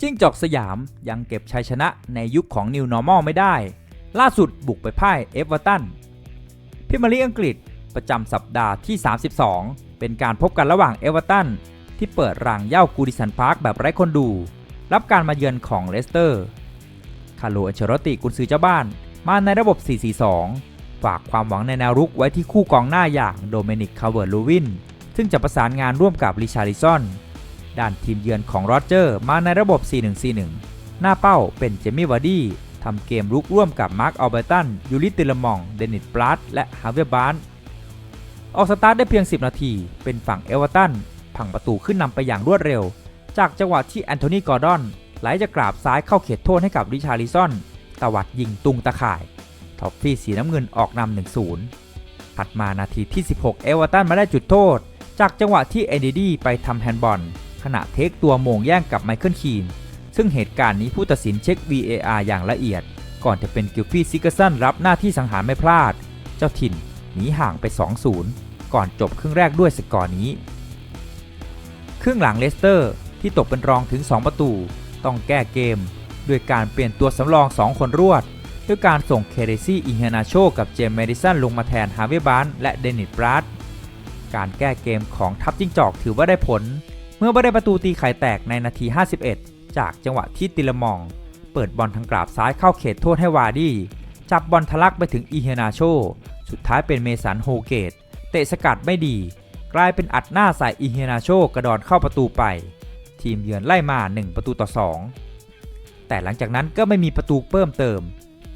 จิ้งจอกสยามยังเก็บชัยชนะในยุคของ New Normal ไม่ได้ ล่าสุดบุกไปพ่ายเอเวอร์ตันพิมยร์ลีอังกฤษประจำสัปดาห์ที่ 32 เป็นการพบกันระหว่างเอเวอร์ตันที่เปิดรังเย่ากูดิสันพาร์คแบบไร้คนดู รับการมาเยือนของเลสเตอร์ คาร์โลอันเชโรติกุนซือเจ้าบ้าน มาในระบบ 4-4-2 ฝากความหวังในแนวรุกไว้ที่คู่กองหน้าอย่างโดเมนิกคาเวิร์ลูวิน ซึ่งจะประสานงานร่วมกับริชาริซอน ด้านทีมเยือนของโรเจอร์มาในระบบ 4-1-4-1 หน้าเป้าเป็นเจมี่วาร์ดี้ทำเกมรุกร่วมกับมาร์คอัลเบอร์ตัน ยูริติลมอง เดนิสปลัตและฮาเวียบานออกสตาร์ทได้เพียง 10 นาที เป็นฝั่งเอเวอร์ตันพังประตูขึ้นนำไปอย่างรวดเร็ว จากจังหวะที่แอนโทนีกอร์ดอนไหลจะกราบซ้ายเข้าเขตโทษให้กับริชาริซอนตวัดยิงตุงตะข่าย ท็อฟฟี่สีน้ำเงินออกนำ1-0ถัดมานาทีที่ 16 เอเวอร์ตันมาได้จุดโทษ จากจังหวะที่เอเดดี้ไปทำแฮนด์บอล ขณะเทคตัวโมงแย่งกับไมเคิลคีน ซึ่งเหตุการณ์นี้ผู้ตัดสินเช็ค VAR อย่างละเอียด ก่อนจะเป็นกิลฟี่ซิกเกอร์สันรับหน้าที่สังหารไม่พลาด เจ้าถิ่นหนีห่างไป 2-0 ก่อนจบครึ่งแรกด้วยสกอร์นี้ ครึ่งหลังเลสเตอร์ที่ตกเป็นรองถึง 2 ประตู ต้องแก้เกม ด้วยการเปลี่ยนตัวสำรอง 2 คนรวด ด้วยการส่งเคเรซี่อิเฮนาโชกับเจมส์เมดิสันลงมาแทนฮาเวบานและเดนิสบรัดการแก้เกมของทัพจิ้งจอกถือว่าได้ผล เมื่อได้ประตูตีไข่แตกในนาที 51 จากจังหวะที่ติลมอง เปิดบอลทางกราบซ้ายเข้าเขตโทษให้วาร์ดี้จับบอลทะลักไปถึงอีเฮนาโช สุดท้ายเป็นเมสันโฮเกต เตะสกัดไม่ดี กลายเป็นอัดหน้าใส่อีเฮนาโชกระดอนเข้าประตูไป ทีมเยือนไล่มา 1 ประตูต่อ 2 แต่หลังจากนั้นก็ไม่มีประตูเพิ่มเติม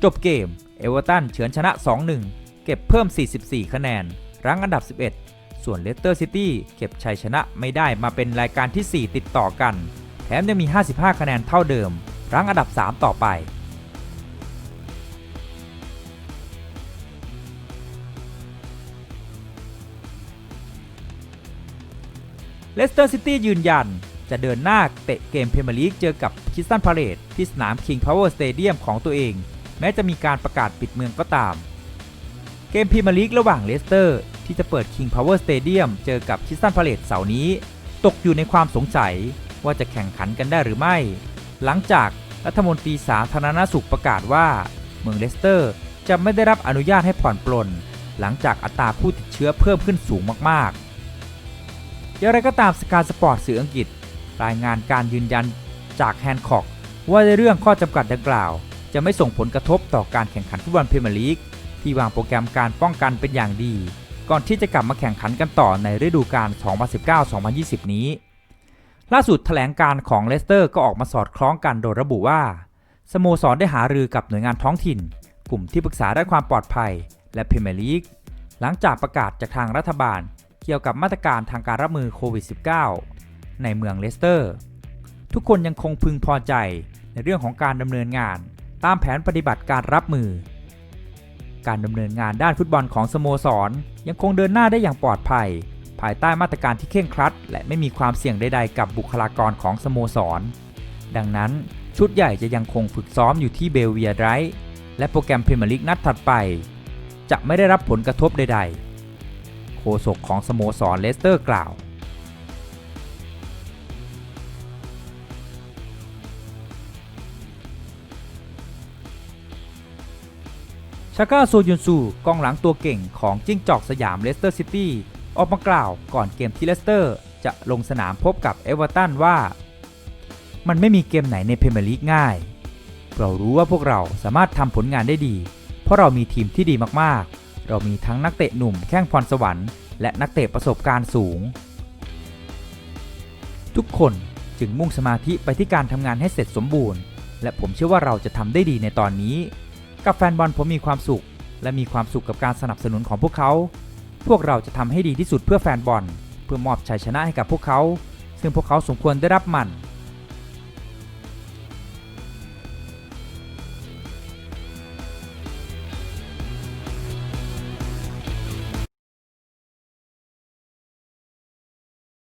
จบเกม เอเวอร์ตันเฉือนชนะ 2-1 เก็บเพิ่ม 44 คะแนน รั้งอันดับ 11 ส่วนเลสเตอร์ซิตี้เก็บชัยชนะไม่ได้มาเป็นรายการที่ 4 ติดต่อกัน แถมยังมี 55 คะแนนเท่าเดิม รั้งอันดับ 3 ต่อไป เลสเตอร์ซิตี้ยืนยัน จะเดินหน้าเตะเกมพรีเมียร์ลีกเจอกับคิสตันพาเลตที่สนาม King Power Stadium ของตัวเอง แม้จะมีการประกาศปิดเมืองก็ตาม เกมพรีเมียร์ลีกระหว่างเลสเตอร์ ที่จะเปิด King Power Stadium เจอกับคิสตันพาเลตเสาร์นี้ ตกอยู่ในความสงสัยว่าจะแข่งขันกันได้หรือไม่ หลังจากรัฐมนตรีสาธารณสุขประกาศว่า เมืองเลสเตอร์จะไม่ได้รับอนุญาตให้ผ่อนปลน หลังจากอัตราผู้ติดเชื้อเพิ่มขึ้นสูงมากๆ อย่างไรก็ตามสกาสปอร์ตสื่ออังกฤษ รายงานการยืนยันจากแฮนคอกว่าในเรื่องข้อจำกัดดังกล่าว จะไม่ส่งผลกระทบต่อการแข่งขันฟุตบอลพรีเมียร์ลีกที่วางโปรแกรมการป้องกันเป็นอย่างดี ก่อนที่จะกลับมาแข่งขันกันต่อในฤดูกาล 2019-2020 นี้ ล่าสุดแถลงการของเลสเตอร์ก็ออกมาสอดคล้องกันโดยระบุว่า สโมสรได้หารือกับหน่วยงานท้องถิ่น กลุ่มที่ปรึกษาด้านความปลอดภัย และพรีเมียร์ลีกหลังจากประกาศจากทางรัฐบาล เกี่ยวกับมาตรการทางการรับมือโควิด -19 ในเมืองเลสเตอร์ ทุกคนยังคงพึงพอใจในเรื่องของการดำเนินงาน ตามแผนปฏิบัติการรับมือ การดำเนินงานด้านฟุตบอลของสโมสร ยังคงเดินหน้าได้อย่างปลอดภัย ภายใต้มาตรการที่เคร่งครัด และไม่มีความเสี่ยงใดๆกับบุคลากรของสโมสร ดังนั้นชุดใหญ่จะยังคงฝึกซ้อมอยู่ที่เบลเวียไรท์และโปรแกรมพรีเมียร์ลีกนัดถัดไป จะไม่ได้รับผลกระทบใดๆโฆษกของสโมสรเลสเตอร์กล่าว ชาก้าโซยุนซูกองหลังตัวเก่งของจิ้งจอกสยามเลสเตอร์ซิตี้ออกมากล่าวก่อนเกมที่เลสเตอร์จะลงสนามพบกับเอเวอร์ตันว่า มันไม่มีเกมไหนในพรีเมียร์ลีกง่าย เรารู้ว่าพวกเราสามารถทำผลงานได้ดี เพราะเรามีทีมที่ดีมากๆ เรามีทั้งนักเตะหนุ่มแข้งพรสวรรค์และนักเตะประสบการณ์สูง ทุกคนจึงมุ่งสมาธิไปที่การทำงานให้เสร็จสมบูรณ์ และผมเชื่อว่าเราจะทำได้ดีในตอนนี้ กับแฟนบอลผมมีความสุข และมีความสุขกับการสนับสนุนของพวกเขา พวกเราจะทำให้ดีที่สุดเพื่อแฟนบอล เพื่อมอบชัยชนะให้กับพวกเขา ซึ่งพวกเขาสมควรได้รับมัน